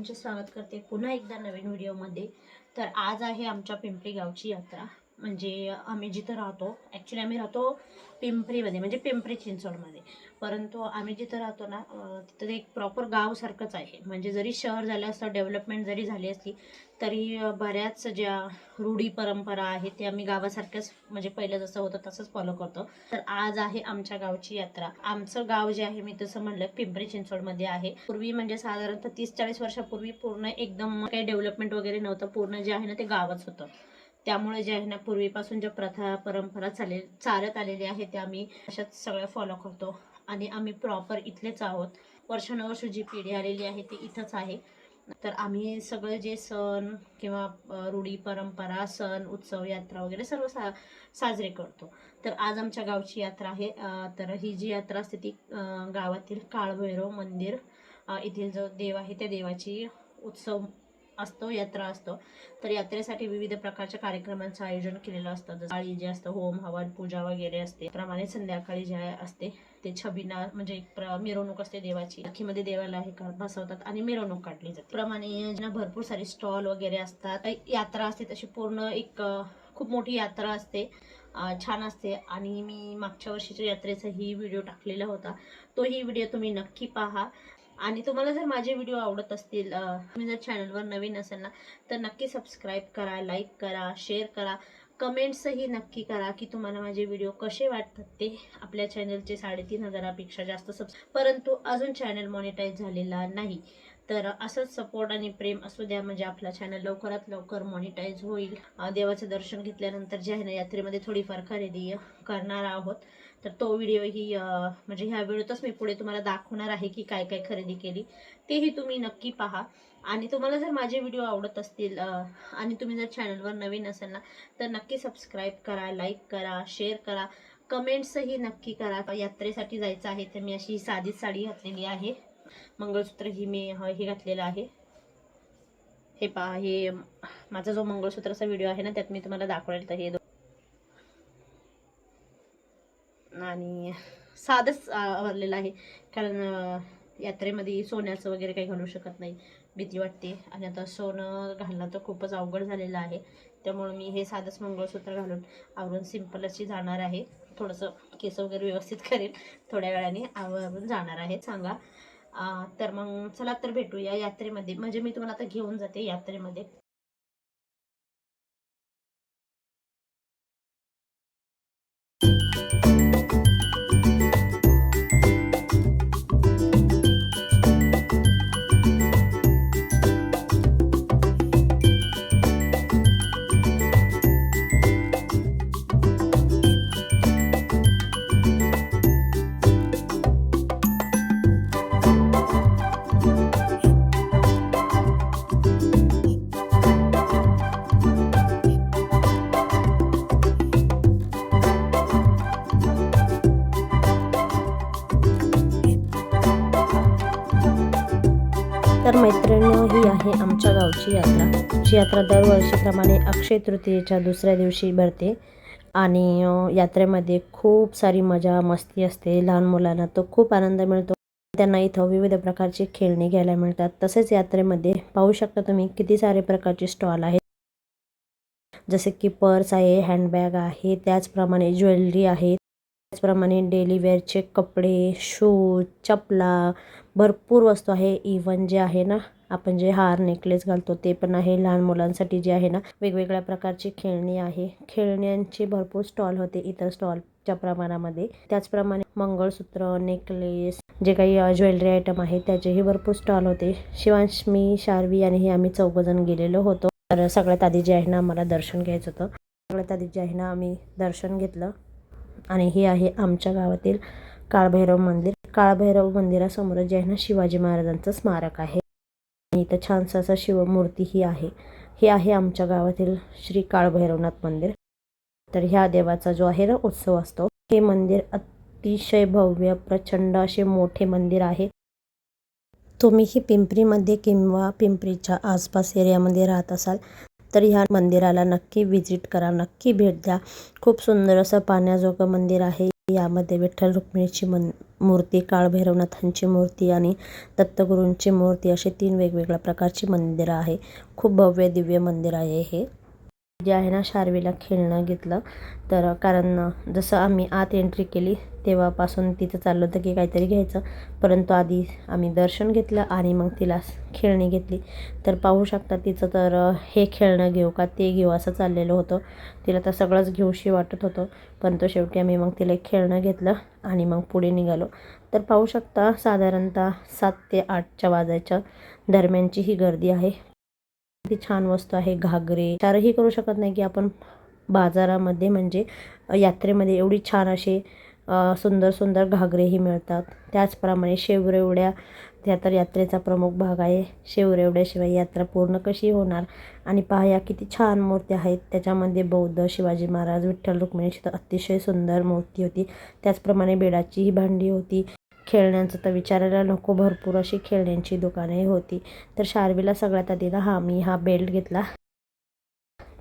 तुमचे स्वागत करते पुन्हा एकदा नवीन व्हिडिओमध्ये. तर आज आहे आमच्या पिंपरी गावची यात्रा. म्हणजे आम्ही जिथं राहतो ॲक्च्युली आम्ही राहतो पिंपरीमध्ये म्हणजे पिंपरी चिंचवडमध्ये परंतु आम्ही जिथं राहतो ना तिथं एक प्रॉपर गावसारखंच आहे. म्हणजे जरी शहर झालं असतं डेव्हलपमेंट जरी झाली असली तरी बऱ्याच ज्या रूढी परंपरा आहेत ते आम्ही गावासारख्याच म्हणजे पहिलं जसं होतं तसंच फॉलो करतो. तर आज आहे आमच्या गावची यात्रा. आमचं गाव जे आहे मी तसं म्हणलं पिंपरी चिंचवडमध्ये आहे. पूर्वी म्हणजे साधारणतः तीस चाळीस वर्षापूर्वी पूर्ण एकदम काही डेव्हलपमेंट वगैरे नव्हतं. पूर्ण जे आहे ना ते गावच होतं. त्यामुळे जे आहे ना पूर्वीपासून ज्या प्रथा परंपरा चालेल चालत आलेली आहे त्या आम्ही अशाच सगळ्या फॉलो करतो. आणि आम्ही प्रॉपर इथलेच आहोत. वर्षानुवर्ष जी पिढी आलेली आहे ती इथंच आहे. तर आम्ही सगळे जे सण किंवा रूढी परंपरा सण उत्सव यात्रा वगैरे सर्व सा साजरे करतो. तर आज आमच्या गावची यात्रा आहे. तर ही जी यात्रा असते ती गावातील काळभैरव मंदिर येथील जो देव आहे त्या देवाची उत्सव असतो यात्रा असतो. तर यात्रेसाठी विविध प्रकारच्या कार्यक्रमांचं आयोजन केलेलं असतं. जसं जे असतं होम हवन पूजा वगैरे असते. प्रमाणे संध्याकाळी जे असते ते छबिना म्हणजे एक मिरवणूक असते देवाची. अखीमध्ये देवाला हे बसवतात आणि मिरवणूक काढली जाते. प्रमाणे भरपूर सारे स्टॉल वगैरे असतात यात्रा असते तशी पूर्ण एक खूप मोठी यात्रा असते. छान असते. आणि मी मागच्या वर्षीच्या यात्रेचाही व्हिडिओ टाकलेला होता. तोही व्हिडिओ तुम्ही नक्की पहा. आणि तुम्हाला जर माझे व्हिडिओ आवडत असतील तुम्ही जर चॅनलवर नवीन असेल ना तर नक्की सबस्क्राईब करा लाईक करा शेअर करा. कमेंट्सही नक्की करा की तुम्हाला माझे व्हिडिओ कसे वाटतात ते. आपल्या चॅनलचे साडेतीन हजारापेक्षा जास्त सब परंतु अजून चॅनल मॉनिटाईज झालेला नाही. तर असंच सपोर्ट आणि प्रेम असू द्या म्हणजे आपला चॅनल लवकरात लवकर मॉनिटाईज होईल. देवाचं दर्शन घेतल्यानंतर जे आहे ना यात्रेमध्ये थोडीफार खरेदी करणार आहोत. तर तो व्हिडिओही म्हणजे ह्या व्हिडिओतच मी पुढे तुम्हाला दाखवणार आहे की काय काय खरेदी केली. तेही तुम्ही नक्की पहा. आणि तुम्हाला जर माझे व्हिडिओ आवडत असतील आणि तुम्ही जर चॅनलवर नवीन असाल ना तर नक्की सबस्क्राईब करा लाईक करा शेअर करा. कमेंट्सही नक्की करा. यात्रेसाठी जायचं आहे तर मी अशी साधीच साडी घातलेली आहे. मंगळसूत्र ही मी हे घातलेलं आहे. हे पहा हे माझा जो मंगळसूत्राचा व्हिडिओ आहे ना त्यात मी तुम्हाला दाखवलेलं तर हे आणि साधंच आवरलेलं आहे. कारण यात्रेमध्ये सोन्याचं वगैरे काही घालू शकत नाही. भीती वाटते. आणि आता सोनं घालणं तर खूपच अवघड झालेलं आहे. त्यामुळे मी हे साधंच मंगळसूत्र घालून आवरून सिंपल अशी जाणार आहे. थोडंसं केस वगैरे व्यवस्थित करेन. थोड्या वेळाने आवरून जाणार आहे. सांगा. तर मग चला तर भेटूया यात्रेमध्ये. म्हणजे मी तुम्हाला आता घेऊन जाते यात्रेमध्ये. तर मैत्रिणी ही आहे आमच्या गावची यात्रा. जी यात्रा दरवर्षीप्रमाणे अक्षय तृतीयेच्या दुसऱ्या दिवशी भरते. आणि यात्रेमध्ये खूप सारी मजा मस्ती असते. लहान मुलांना तो खूप आनंद मिळतो. त्यांना इथं विविध प्रकारची खेळणी घ्यायला मिळतात. तसेच यात्रेमध्ये पाहू शकता तुम्ही किती सारे प्रकारचे स्टॉल आहेत. जसे की पर्स आहे हँडबॅग आहे त्याचप्रमाणे ज्वेलरी आहे त्याचप्रमाणे डेली वेअरचे कपडे शूज चपला भरपूर वस्तू आहे. इवन जे आहे ना आपण जे हार नेकलेस घालतो ते पण आहे. लहान मुलांसाठी जे आहे ना वेगवेगळ्या प्रकारची खेळणी आहे. खेळण्यांचे भरपूर स्टॉल होते इतर स्टॉलच्या प्रमाणामध्ये. त्याचप्रमाणे मंगळसूत्र नेकलेस जे काही ज्वेलरी आयटम आहे त्याचेही भरपूर स्टॉल होते. शिवांश मी शार्वी आणि हे आम्ही चौघजण गेलेलो होतो. तर सगळ्यात आधी जे आहे ना आम्हाला दर्शन घ्यायचं होतं. सगळ्यात आधी जे आहे ना आम्ही दर्शन घेतलं. आणि हे आहे आमच्या गावातील काळभैरव मंदिर. काळभैरव मंदिरासमोर जे आहे ना शिवाजी महाराजांचं स्मारक आहे. आणि इथं छानसं असं शिवमूर्ती ही आहे. हे आहे आमच्या गावातील श्री काळभैरवनाथ मंदिर. तर ह्या देवाचा जो आहे ना उत्सव असतो हे मंदिर अतिशय भव्य प्रचंड असे मोठे मंदिर आहे. तुम्हीही पिंपरीमध्ये किंवा पिंपरीच्या आसपास एरियामध्ये राहत असाल तर ह्या मंदिराला नक्की व्हिजिट करा नक्की भेट द्या. खूप सुंदर असं पाण्याजोगं मंदिर आहे. यामध्ये विठ्ठल रुक्मिणीची मन मूर्ती काळभैरवनाथांची मूर्ती आणि दत्तगुरूंची मूर्ती अशी तीन वेगवेगळ्या प्रकारची मंदिरं आहे. खूप भव्य दिव्य मंदिर आहे हे. जे आहे ना शार्वीला खेळणं घेतलं. तर कारण जसं आम्ही आत एंट्री केली तेव्हापासून तिथं चाललं होतं की काहीतरी घ्यायचं. परंतु आधी आम्ही दर्शन घेतलं आणि मग तिला खेळणी घेतली. तर पाहू शकता तिचं तर हे खेळणं घेऊ का ते घेऊ असं चाललेलं होतं. तिला तर सगळंच घेऊशी वाटत होतं. परंतु शेवटी आम्ही मग तिला खेळणं घेतलं आणि मग पुढे निघालो. तर पाहू शकता साधारणतः सात ते आठच्या वाजायच्या दरम्यानची ही गर्दी आहे. किती छान वस्तू आहे घागरे. चारही करू शकत नाही की आपण बाजारामध्ये म्हणजे यात्रेमध्ये एवढी छान असे सुंदर सुंदर घागरेही मिळतात. त्याचप्रमाणे शेवरेवड्या त्या तर यात्रेचा प्रमुख भाग आहे. शेवरेवड्याशिवाय यात्रा पूर्ण कशी होणार? आणि पहा या किती छान मूर्त्या आहेत. त्याच्यामध्ये बौद्ध शिवाजी महाराज विठ्ठल रुक्मिणीची तर अतिशय सुंदर मूर्ती होती. त्याचप्रमाणे बेडाची ही भांडी होती. खेळण्यांचं तर विचारायला नको भरपूर अशी खेळण्यांची दुकानंही होती. तर शार्वीला सगळ्यात आधी ना हा मी हा बेल्ट घेतला.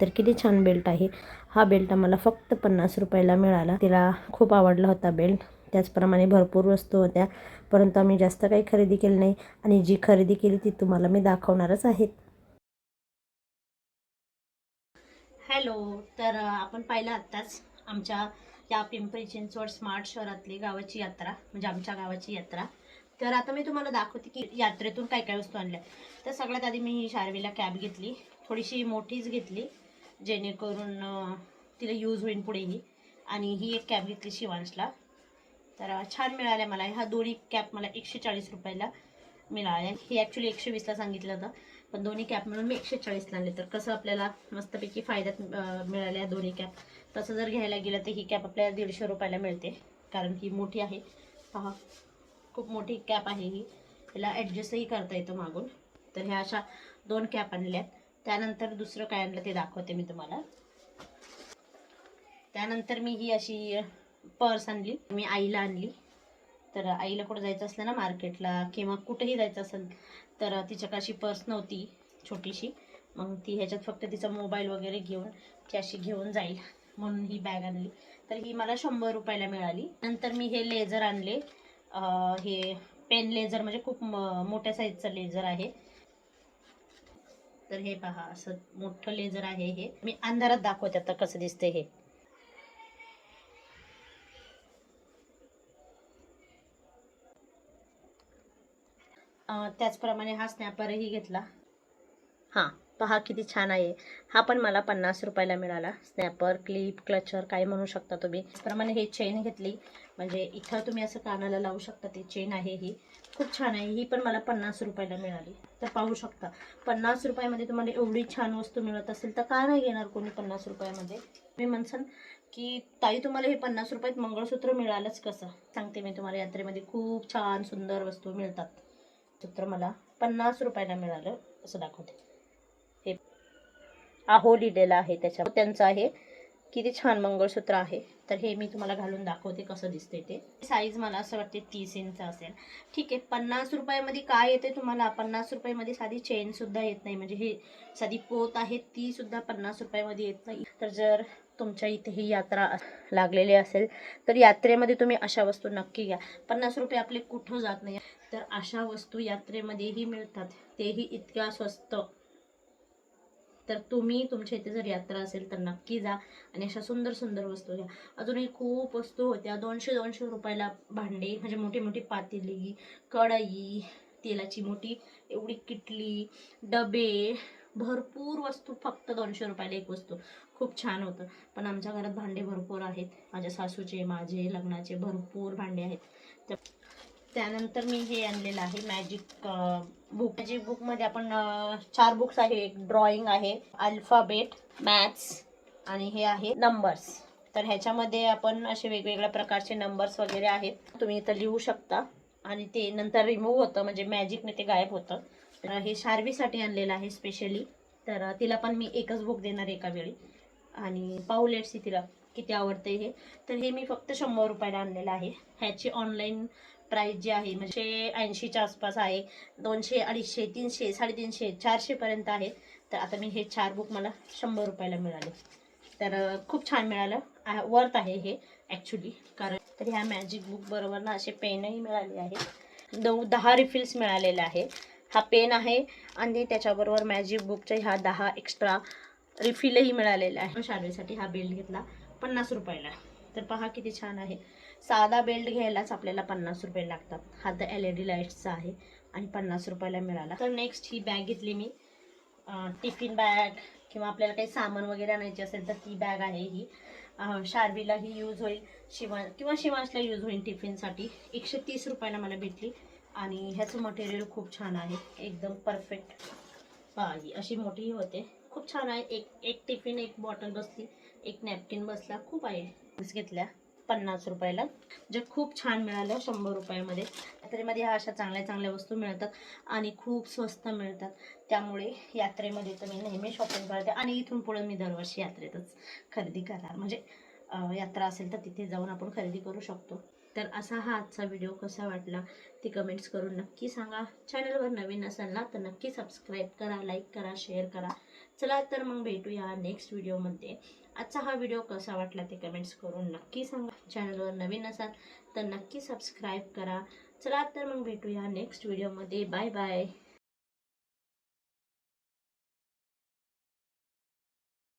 तर किती छान बेल्ट आहे. हा बेल्ट आम्हाला फक्त पन्नास रुपयाला मिळाला. तिला खूप आवडला होता बेल्ट. त्याचप्रमाणे भरपूर वस्तू होत्या. परंतु आम्ही जास्त काही खरेदी केली नाही. आणि जी खरेदी केली ती तुम्हाला मी दाखवणारच आहे. हॅलो तर आपण पाहिलं आत्ताच आमच्या या पिंपरी चिंचवड स्मार्ट शहरातली गावाची यात्रा म्हणजे आमच्या गावाची यात्रा. तर आता मी तुम्हाला दाखवते की यात्रेतून काय काय वस्तू आणल्या. तर सगळ्यात आधी मी ही शार्वीला कॅब घेतली थोडीशी मोठीच घेतली जेणेकरून तिला यूज होईल पुढेही. आणि ही एक कॅब घेतली शिवांशला. तर छान मिळाल्या मला. ह्या दोन्ही कॅप मला एकशे चाळीस रुपयाला मिळाल्या. हे ॲक्च्युली एकशे वीसला सांगितलं होतं. पण दोन्ही कॅप मिळून मी एकशे चाळीसला आणले. तर कसं आपल्याला मस्तपैकी फायद्यात मिळाल्या दोन्ही कॅप तसं जर घ्यायला गेलं तर ही कॅप आपल्याला दीडशे रुपयाला मिळते. कारण ही मोठी आहे. पहा खूप मोठी कॅप आहे ही. याला ॲडजस्टही करता येतं मागून. तर ह्या अशा दोन कॅप आणल्यात त्यानंतर दुसरं काय आणलं ते दाखवते मी तुम्हाला. त्यानंतर मी ही अशी पर्स आणली. मी आईला आणली. तर आईला कुठं जायचं असलं ना मार्केटला किंवा कुठेही जायचं असेल तर तिच्याकडे अशी पर्स नव्हती छोटीशी. मग ती ह्याच्यात फक्त तिचा मोबाईल वगैरे घेऊन ती अशी घेऊन जाईल म्हणून ही बॅग आणली. तर ही मला शंभर रुपयाला मिळाली. नंतर मी हे लेझर आणले. हे पेन लेझर म्हणजे खूप म- मोठ्या साईजचं लेझर आहे. तर हे पहा असं मोठं लेझर आहे हे. मी अंधारात दाखवते आता कसं दिसते हे. त्याचप्रमाणे हा स्नॅपरही घेतला. हां पहा किती छान आहे. हा पण मला पन्नास रुपयाला मिळाला. स्नॅपर क्लिप क्लचर काय म्हणू शकता तुम्ही. त्याचप्रमाणे हे चेन घेतली. म्हणजे इथं तुम्ही असं कानाला लावू शकता ती चेन आहे ही. खूप छान आहे. ही पण मला पन्नास रुपयाला मिळाली. तर पाहू शकता. पन्नास रुपयामध्ये तुम्हाला एवढी छान वस्तू मिळत असेल तर का नाही घेणार कोणी पन्नास रुपयामध्ये? मी म्हणसान की ताई तुम्हाला हे पन्नास रुपयात मंगळसूत्र मिळालंच कसं? सांगते मी तुम्हाला. यात्रेमध्ये खूप छान सुंदर वस्तू मिळतात. चित्र मला पन्नास रुपयाला मिळालं असं दाखवते. हे आहो लिहिलेलं आहे त्याच्यावर त्यांचं आहे किती छान मंगळसूत्र आहे. तर हे मी तुम्हाला घालून दाखवते कसं दिसते ते. साईज मला असं वाटते तीस इंच असेल. ठीक आहे पन्नास रुपयामध्ये काय येते तुम्हाला? पन्नास रुपयामध्ये साधी चेनसुद्धा येत नाही. म्हणजे ही साधी पोत आहे ती सुद्धा पन्नास रुपयामध्ये येत नाही. तर जर तुमच्या इथे ही यात्रा लागलेली असेल तर यात्रेमध्ये तुम्ही अशा वस्तू नक्की घ्या. पन्नास रुपये आपले कुठं जात नाही. तर अशा वस्तू यात्रेमध्येही मिळतात. तेही इतक्या स्वस्त. तर तुम्ही तुमच्या इथे जर यात्रा असेल तर नक्की जा आणि अशा सुंदर सुंदर वस्तू घ्या. अजूनही खूप वस्तू होत्या. दोनशे दोनशे रुपयाला भांडे म्हणजे मोठी मोठी पातेली कढई तेलाची मोठी एवढी किटली डबे भरपूर वस्तू फक्त दोनशे रुपयाला एक वस्तू. खूप छान होतं. पण आमच्या घरात भांडे भरपूर आहेत. माझ्या सासूचे माझे लग्नाचे भरपूर भांडे आहेत. तर त्यानंतर मी हे आणलेलं आहे मॅजिक बुक मॅजिक बुकमध्ये आपण चार बुक्स आहे. एक ड्रॉइंग आहे अल्फाबेट मॅथ्स आणि हे आहे नंबर्स तर ह्याच्यामध्ये आपण असे वेगवेगळ्या प्रकारचे नंबर्स वगैरे आहेत. तुम्ही इथं लिहू शकता. आणि ते नंतर रिमूव्ह होतं म्हणजे मॅजिकने ते गायब होतं. तर हे शार्वीसाठी आणलेलं आहे स्पेशली तर तिला पण मी एकच बुक देणार एका वेळी. आणि पाहू सी तिला किती आवडते हे. तर हे मी फक्त शंभर रुपयाला आणलेलं आहे. ह्याची ऑनलाईन प्राईस जी आहे म्हणजे ऐंशीच्या आसपास आहे. दोनशे अडीचशे तीनशे साडेतीनशे चारशेपर्यंत आहे. तर आता मी हे चार बुक मला शंभर रुपयाला मिळाले. तर खूप छान मिळालं. वर्थ आहे हे ॲक्च्युली कारण तर ह्या मॅजिक बुक बरोबर ना असे पेनही मिळाले आहे. नऊ दहा रिफिल्स मिळालेले आहे. हा पेन आहे आणि त्याच्याबरोबर मॅजिक बुकच्या ह्या दहा एक्स्ट्रा रिफिलही मिळालेल्या आहे. शाळेसाठी हा बेल्ट घेतला पन्नास रुपयाला. तर पहा किती छान आहे. साधा बेल्ट घ्यायलाच आपल्याला पन्नास रुपये लागतात. हा तर एल ई डी लाईट्सचा आहे आणि पन्नास रुपयाला मिळाला. तर नेक्स्ट ही बॅग घेतली मी. टिफिन बॅग किंवा आपल्याला काही सामान वगैरे आणायची असेल तर ती बॅग आहे ही. शार्वीला शार्वीलाही यूज होईल. शिवान किंवा शिवांशला यूज होईल टिफिनसाठी एकशे तीस रुपयाला मला भेटली. आणि ह्याचं मटेरियल खूप छान आहे. एकदम परफेक्ट बाई अशी मोठीही होते. खूप छान आहे. एक एक टिफिन एक बॉटल बसली. एक नॅपकिन बसला. खूप आहे. घेतल्या. पन्नास रुपयाला. जे खूप छान मिळालं शंभर रुपयामध्ये. यात्रेमध्ये ह्या अशा चांगल्या चांगल्या वस्तू मिळतात आणि खूप स्वस्त मिळतात. त्यामुळे यात्रेमध्ये तर मी नेहमी शॉपिंग करते आणि इथून पुढे मी दरवर्षी यात्रेतच खरेदी करणार. म्हणजे यात्रा असेल तर तिथे जाऊन आपण खरेदी करू शकतो. तर असा हा आजचा व्हिडिओ कसा वाटला ते कमेंट्स करून नक्की सांगा. चॅनलवर नवीन असाल ना तर नक्की सबस्क्राईब करा लाईक करा शेअर करा. चला तर मग भेटूया नेक्स्ट व्हिडिओमध्ये आजचा हा व्हिडिओ कसा वाटला ते कमेंट्स करून नक्की सांगा. चॅनलवर नवीन असाल तर नक्की सबस्क्राईब करा. चला तर मग भेटूया नेक्स्ट व्हिडिओमध्ये बाय बाय